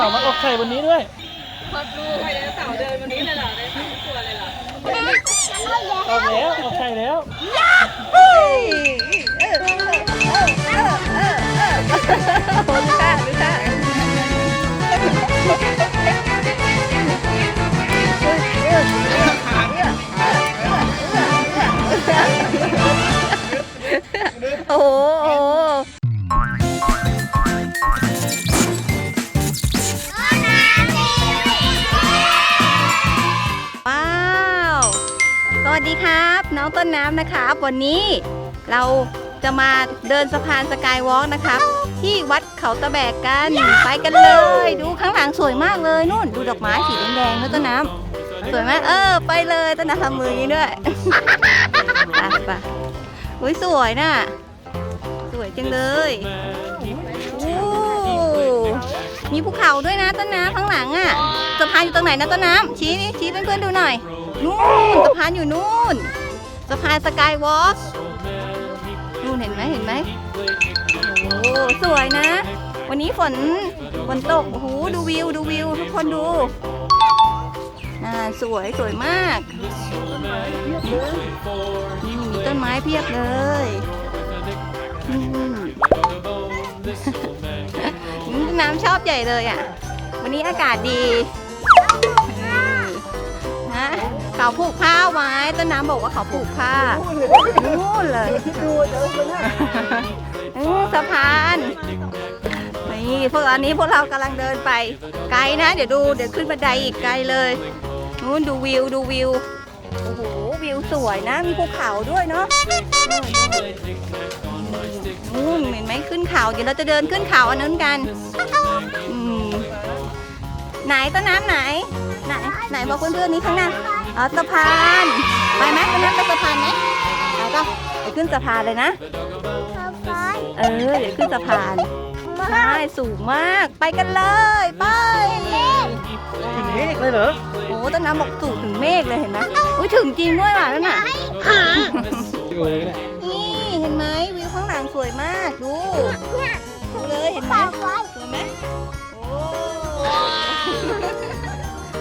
เสาร์มาออกไข่วันนี้ด้วยพอดูไดโนเสาร์เดินวันนี้เลยเหรอไดโนเสาร์ทุกตัวเลยเหรอออกแล้วออกไข่แล้วเฮ้ยเออเออเออเออเออโอ้ดูท่าดูท่า น้องต้นะครับ วันนี้เราจะมาเดินสะพานสกายวอล์กนะครับ ที่วัดเขาตะแบกกันไปกันเลย ดูข้างหลังสวยมากเลยนู่น ดูดอกไม้สีแดงๆนะต้นน้ำสวยไหมเออ ไปเลยต้นน้ำทำมืออย่างนี้ด้วยไปไปอุ้ยสวยน่ะ สวยจังเลยโอ้มีภูเขาด้วยนะต้นน้ำข้างหลังอะสะพานอยู่ตรงไหนนะต้นน้ำชี้นี่ชี้เพื่อนๆดูหน่อยนู่นสะพานอยู่นู่น สะพานสกายวอล์กนู่นเห็นไหมเห็นไหมโอ้สวยนะ วันนี้ฝนฝนตกโอ้โหดูวิวดูวิว ทุกคนดูอ่าสวยสวยมากนี่มีต้นไม้เพียบเลยน้ำชอบใหญ่เลยอะ วันนี้อากาศดี เขาผูกผ้าไว้ต้นน้ำบอกว่าเขาผูกผ้านู่นเลยอืมสะพานนี่พวกอันนี้พวกเรากำลังเดินไปไกลนะ เดี๋ยวดูเดี๋ยวขึ้นบันไดอีกไกลเลยนู่นดูวิวดูวิวโอ้โหวิวสวยนะ มีภูเขาด้วยเนาะนู่นเห็นไหมขึ้นเขาเดี๋ยวเราจะเดินขึ้นเขาอันนั้นกันอืมไหนต้นน้ำไหน ไหนไหนบอกเพื่อนๆนี้ข้างหน้า อ๋อสะพานไปไหมต้นน้ำไปสะพานไหมไปก็ไปขึ้นสะพานเลยนะเออเดี๋ยวขึ้นสะพานใช่สูงมากไปกันเลยไปถึงนี้เลยเหรอโอ้ต้นน้ำบอกสูงถึงเมฆเลยเห็นไหมอุ้ยถึงจริงด้วยว่ะนั่นน่ะอยู่เลยเนี่ยนี่เห็นไหมวิวข้างหลังสวยมากดูดูเลยเห็นไหมสวยไหมโอ้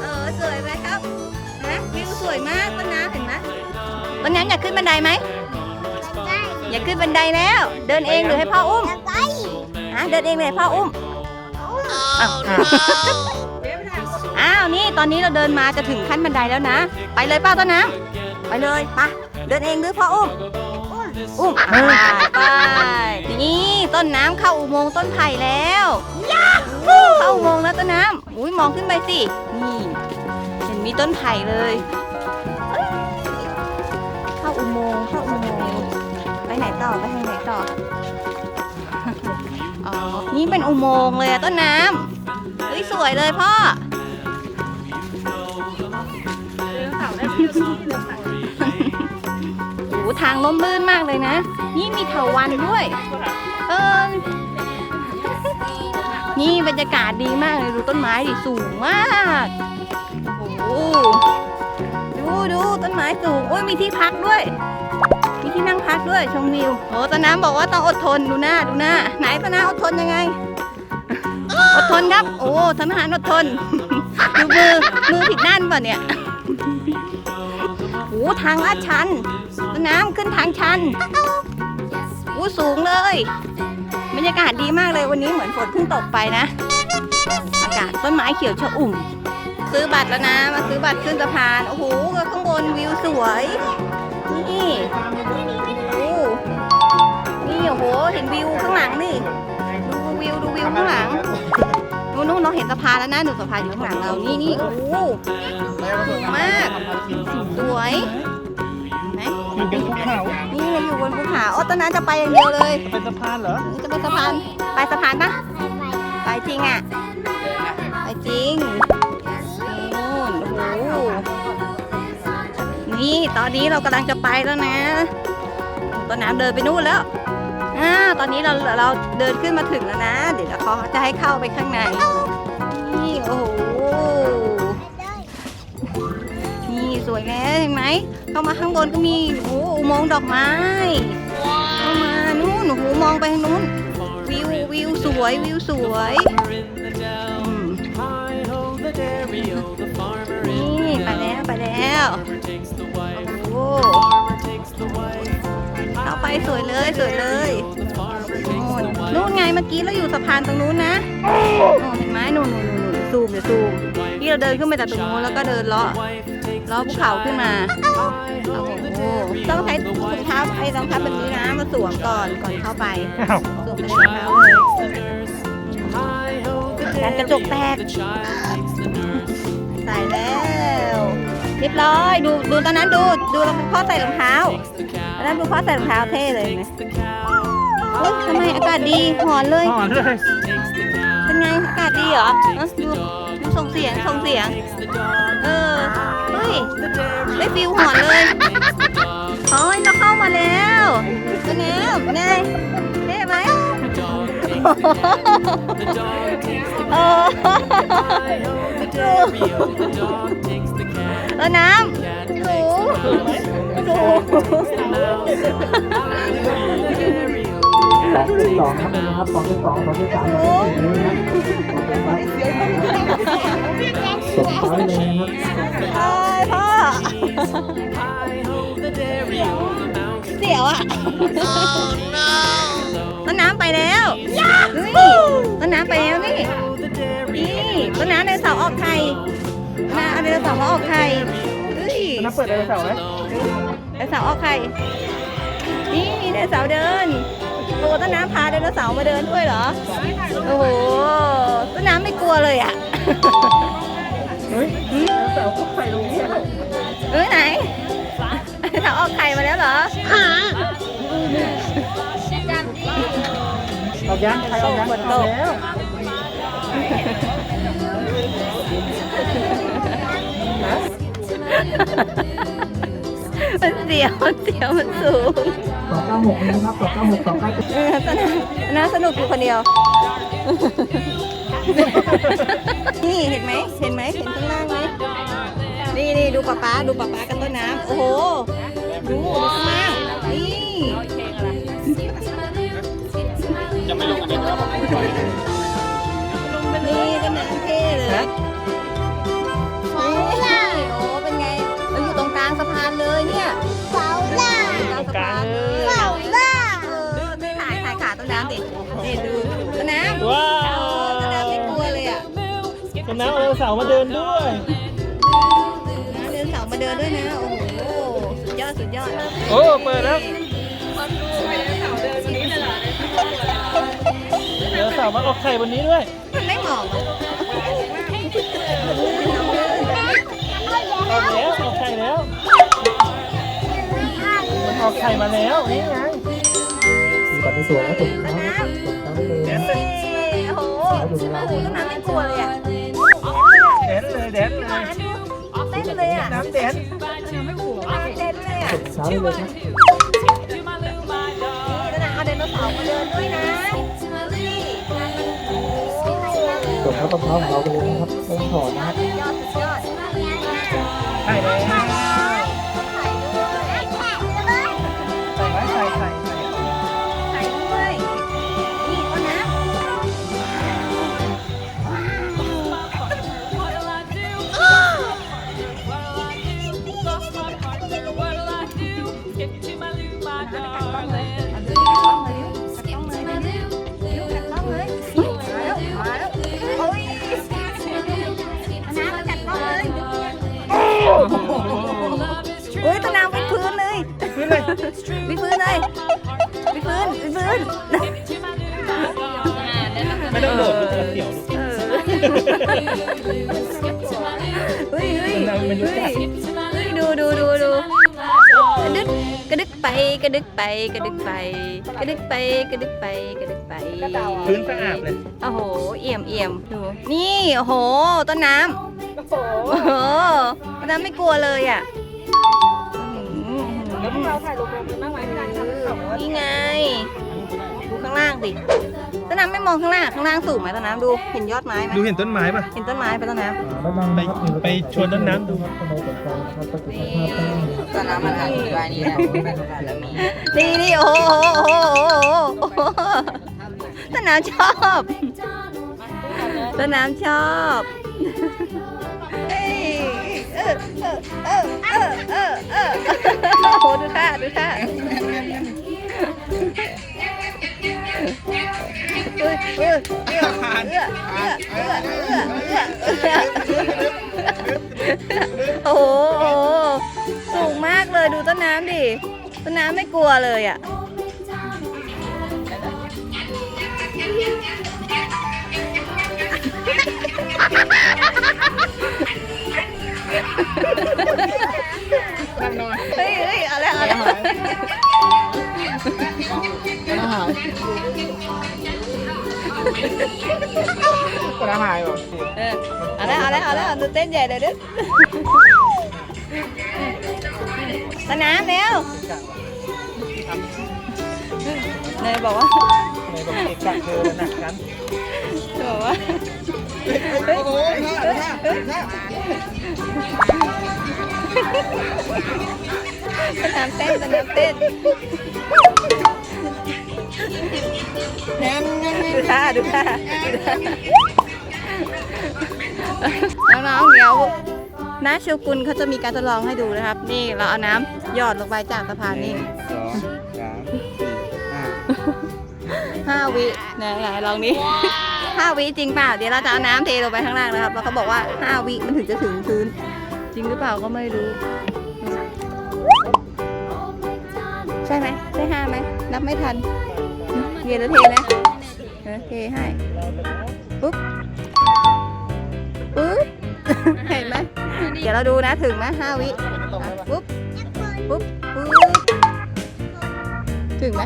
เออสวยไหมครับนะ วิวสวยมากต้นน้ำเห็นไหมต้นน้ำอยากขึ้นบันไดไหมอยากขึ้นบันไดแล้ว เดินเองหรือให้พ่ออุ้มฮะเดินเองเลยให้พ่ออุ้มอ้าวอ้าวนี่ตอนนี้เราเดินมาจะถึงขั้นบันไดแล้วนะ ไปเลยป้าต้นน้ำไปเลยไปเดินเองหรือพ่ออุ้มอุ้มไปไปนี่ต้นน้ำเข้าอุโมงค์ต้นไผ่แล้วเข้าอุโมงค์แล้วต้นน้ำอุ้ยมองขึ้นไปสินี่เห็น มีต้นไผ่เลยเข้าอุโมงค์เข้าอุโมงค์ไปไหนต่อไปทางไหนต่ออ๋อนี่เป็นอุโมงค์เลยอะต้นน้ำเฮ้ยสวยเลยพ่อโอ้โหทางล้มลื่นมากเลยนะ นี่มีเถาวันด้วย เออนี่บรรยากาศดีมากเลยดูต้นไม้ดิสูงมาก ดูดูต้นไม้สูงโอ้ยมีที่พักด้วย มีที่นั่งพักด้วยชมวิวโอ้ต้นน้ำบอกว่าต้องอดทนดูหน้าดูหน้า ไหนต้นน้ำอดทนยังไง อดทนครับ โอ้ทหารอดทน ดูมือมือผิดด้านป่ะเนี่ยโอ้ทางลาดชันต้นน้ำขึ้นทางชันโอ้สูงเลยบรรยากาศดีมากเลยวันนี้เหมือนฝนเพิ่งตกไปนะ อากาศต้นไม้เขียวชอุ่ม ซื้อบัตรแล้วนะ มาซื้อบัตรขึ้นสะพาน โอ้โหข้างบนวิวสวย นี่โอ้นี่โอ้โห เห็นวิวข้างหลังนี่ ดูวิวดูวิวข้างหลังนู่นนู่นเราเห็นสะพานแล้วนะดูสะพานอยู่ข้างหลังเรา นี่นี่โอ้โหสูงมาก สวยเห็นไหมมันเป็นภูเขา นี่เราอยู่บนภูเขาโอ้ต้นน้ำจะไปอย่างเดียวเลยเป็นสะพานเหรอ จะไปสะพาน ไปสะพานปะไปจริงอะ ไปจริง นี่ตอนนี้เรากำลังจะไปแล้วนะต้นน้ำเดินไปนู่นแล้วอ่าตอนนี้เราเราเดินขึ้นมาถึงแล้วนะ เดี๋ยวเขาจะให้เข้าไปข้างใน นี่โอ้โห นี่สวยแล้วเห็นไหม เข้ามาข้างบนก็มีโอ้โหอุโมงค์ดอกไม้เข้ามานู่นโอ้โหมองไปทางนู้นวิววิวสวยวิวสวย ไปแล้ว โอ้เข้าไปสวยเลยสวยเลยนู่นนู่นไงเมื่อกี้เราอยู่สะพานตรงนู้นนะเห็นไหมนู่นนู่นนู่นซูมเดี๋ยวซูมที่เราเดินขึ้นไปจากตรงนู้นแล้วก็เดินเลาะเลาะภูเขาขึ้นมาโอ้โหต้องใช้รองเท้าไอ้รองเท้าแบบนี้นะมาสวมก่อนก่อนเข้าไปสวมไปในรองเท้าเลยการกระจกแตก เรียบร้อยดูดูตอนนั้นดูดูรองพ่อใส่รองเท้าตอนนั้นดูพ่อใส่รองเท้าเท่เลยเห็นไหมเฮ้ยทำไมอากาศดีหอนเลยห่อเลยเป็นไงอากาศดีเหรอเอ้าดูดูส่งเสียงส่งเสียง เออเฮ้ยได้ฟิลหอนเลยโอ้ยเราเข้ามาแล้วเป็นไงเป็นไงเท่ไหมเออ เออน้ำสูงสูงสองที่สองครับสองที่สองสองที่สามสองที่สี่นะครับสุดท้ายเลยครับเอ้ยพ่อเสียวอะต้นน้ำไปแล้วนี่ต้นน้ำไปแล้วนี่นี่ต้นน้ำไดโนเสาออกไข่ ไดโนเสาร์มาออกไข่เฮ้ยน้ำเปิดไดโนเสาร์ไหมไดโนเสาร์ออกไข่ นี่ไดโนเสาร์เดิน โอ้ต้นน้ำพาไดโนเสาร์มาเดินด้วยเหรอ โอ้โห ต้นน้ำไม่กลัวเลยอะ เฮ้ยไดโนเสาร์ก็ใส่ตรงนี้แล้วเอ้ยไหนไดโนเสาร์ออกไข่มาแล้วเหรอเอายังใครเอายังฝนตกแล้ว มันเสียวมันเสียวมันสูงสองเก้าหกนะครับสองเก้าหกสองเก้าเจ็ดเออต้นน้ำน่าสนุกอยู่คนเดียว นี่เห็นไหมเห็นไหมเห็นข้างล่างไหมนี่นี่ดูป๊าป๊าดูป๊าป๊ากันต้นน้ำโอ้โหดูดูข้างล่างนี่จะไม่ลงอันนี้ครับนี่ต้นน้ำเท่เลย นน้ำเอาไดโนเสาร์มาเดินด้วย นะเดินเสามาเดินด้วยนะ โอ้โห สุดยอด สุดยอดโอ้เปิดแล้วคนดูไปไดโนเสาร์เดินวันนี้เลยเหรอไดโนเสาร์มาออกไข่บนนี้ด้วยมันไม่เหมาะอะออกแล้วออกไข่แล้ว มันออกไข่มาแล้วนี่ไงมีปฏิตัวแล้วสุดท้ายน้ำสุดท้ายเลยแดนเอ้ยโอ้โหโอ้โหต้นน้ำไม่กลัวเลยอะ ต้นเลยอะน้ำแดนเต้นเลยอะสุดท้ายเลยครับนี่ต้นน้ำเอาไดโนเสาร์มาเดินด้วยนะนี่โอ้โหส่วนข้าวมะพร้าวของเราไปเลยนะครับไม่ต้องถอดนะครับสุดยอดสุดยอดไข่แล้วถ่าย เฮ้ยเฮ้ยเฮ้ยเฮ้ยดูดูดูดูกระดึกกระดึกไปกระดึกไปกระดึกไปกระดึกไปกระดึกไปกระดึกไปพื้นสะอาดเลยโอ้โห เอี่ยมเอี่ยมดูนี่โอ้โหต้นน้ำโอ้โหต้นน้ำไม่กลัวเลยอะแล้วพวกเราถ่ายลงๆกันบ้างไหมพี่ดันครับนี่ไง ข้างล่างสิต้นน้ำไม่มองข้างล่าง ข้างล่างสูงไหมต้นน้ำดู เห็นยอดไม้ไหมดูเห็นต้นไม้ป่ะเห็นต้นไม้ไปต้นน้ไม่ต้องไปนะครับไปชวนต้นน้ำดูทำไมสนใจนะครับก็สุดท้ายแป้งำต้นน้ำมันทำอยู่อันนี้นะนี่นี่โอ้โหโอ้โหโอ้โหต้นน้ำชอบต้นน้ำชอบเอ้ยเออเออเออเออเออเออโอ้โหดูท่าดูท่า เออเออเออเออเออโอ้โหสูงมากเลยดูต้นน้ำดิ ต้นน้ำไม่กลัวเลยอะนั่งนอยเฮ้ยเฮ้ยเอาแล้วเอาแล้วอาหารคนอาหารบอกเออเอาแล้วเอาแล้วเอาแล้วดูเต้นใหญ่เลยดิต้นน้ำเร็วเนยบอกว่าในบอกเอกกะเธอหนักกันบอกว่าโอ้โหท่าท่าท่าต้นน้ำเต้นต้นน้ำเต้นแง้มแง้ม ดูท่าดูท่าน้องๆเดี๋ยวน้าโชกุนเขาจะมีการทดลองให้ดูนะครับ นี่เราเอาน้ำหยอดลงไปจากสะพานนี่สองสามสี่ห้าห้าวิไหนไหนลองนี้ห้าวิจริงเปล่า เดี๋ยวเราจะเอาน้ำเทลงไปข้างล่างนะครับ แล้วเขาบอกว่าห้าวิมันถึงจะถึงพื้น จริงหรือเปล่าก็ไม่รู้ ใช่ไหมใช่ห้าไหมนับไม่ทัน เดี๋ยวเราเทนะเออเทให้ ปุ๊บ ปุ๊บ เห็นไหมเดี๋ยวเราดูนะถึงไหมห้าวิอะปุ๊บ ปุ๊บ ปุ๊บ ถึงไหม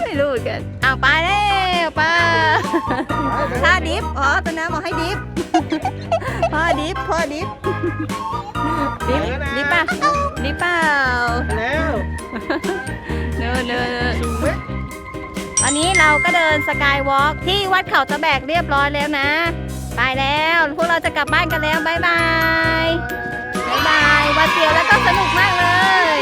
ไม่รู้เหมือนกันอ้าวไปแล้วไปถ้าดิฟ อ๋อตอนน้ำบอกให้ดิฟ พ่อดิฟ พ่อดิฟ ดิฟดิฟป่ะดิฟเปล่า อนนี้เราก็เดินสกายวอล์กที่วัดเขาตะแบกเรียบร้อยแล้วนะไปแล้ว พวกเราจะกลับบ้านกันแล้วบายบายบายบายวันเดียวแล้วก็สนุกมากเลย